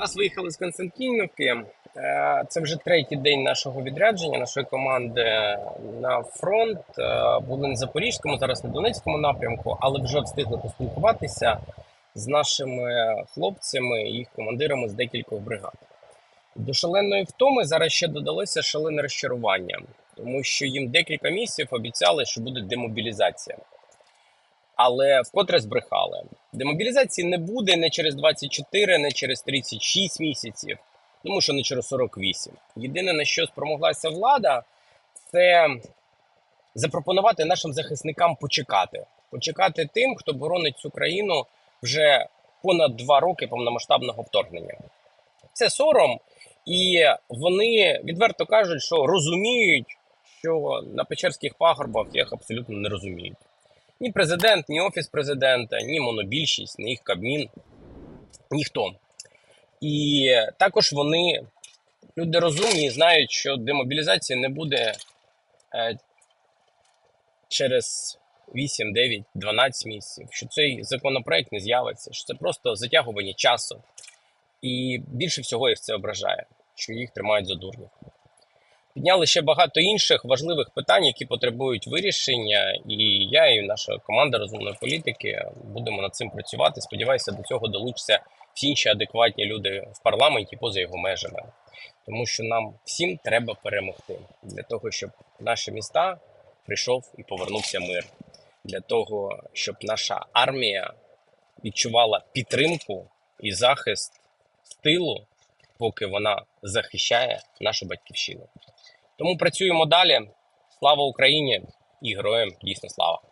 Зараз виїхали з Константинівки. Е, Це вже третій день нашого відрядження, нашої команди на фронт. Е, Були на Запорізькому, зараз на Донецькому напрямку, але вже встигли поспілкуватися з нашими хлопцями і їх командирами з декількох бригад. До шаленої втоми зараз ще додалося шалене розчарування, тому що їм декілька місяців обіцяли, що буде демобілізація. Але вкотре збрехали. Демобілізації не буде не через 24, не через 36 місяців, тому що не через 48. Єдине, на що спромоглася влада, це запропонувати нашим захисникам почекати. Почекати тим, хто боронить цю країну вже понад два роки повномасштабного вторгнення. Це сором, і вони відверто кажуть, що розуміють, що на Печерських пагорбах їх абсолютно не розуміють. Ні президент, ні офіс президента, ні монобільшість, ні їх кабмін, ніхто. І також вони, люди розумні, і знають, що демобілізації не буде е, через 8, 9, 12 місяців, що цей законопроект не з'явиться, що це просто затягування часу. І більше всього їх це ображає, що їх тримають за дурнів. Підняли ще багато інших важливих питань, які потребують вирішення, і я і наша команда розумної політики будемо над цим працювати. Сподіваюся, до цього долучаться всі інші адекватні люди в парламенті поза його межами, тому що нам всім треба перемогти для того, щоб наші міста прийшов і повернувся мир, для того, щоб наша армія відчувала підтримку і захист тилу, поки вона захищає нашу батьківщину. Тому працюємо далі. Слава Україні і героям дійсно слава!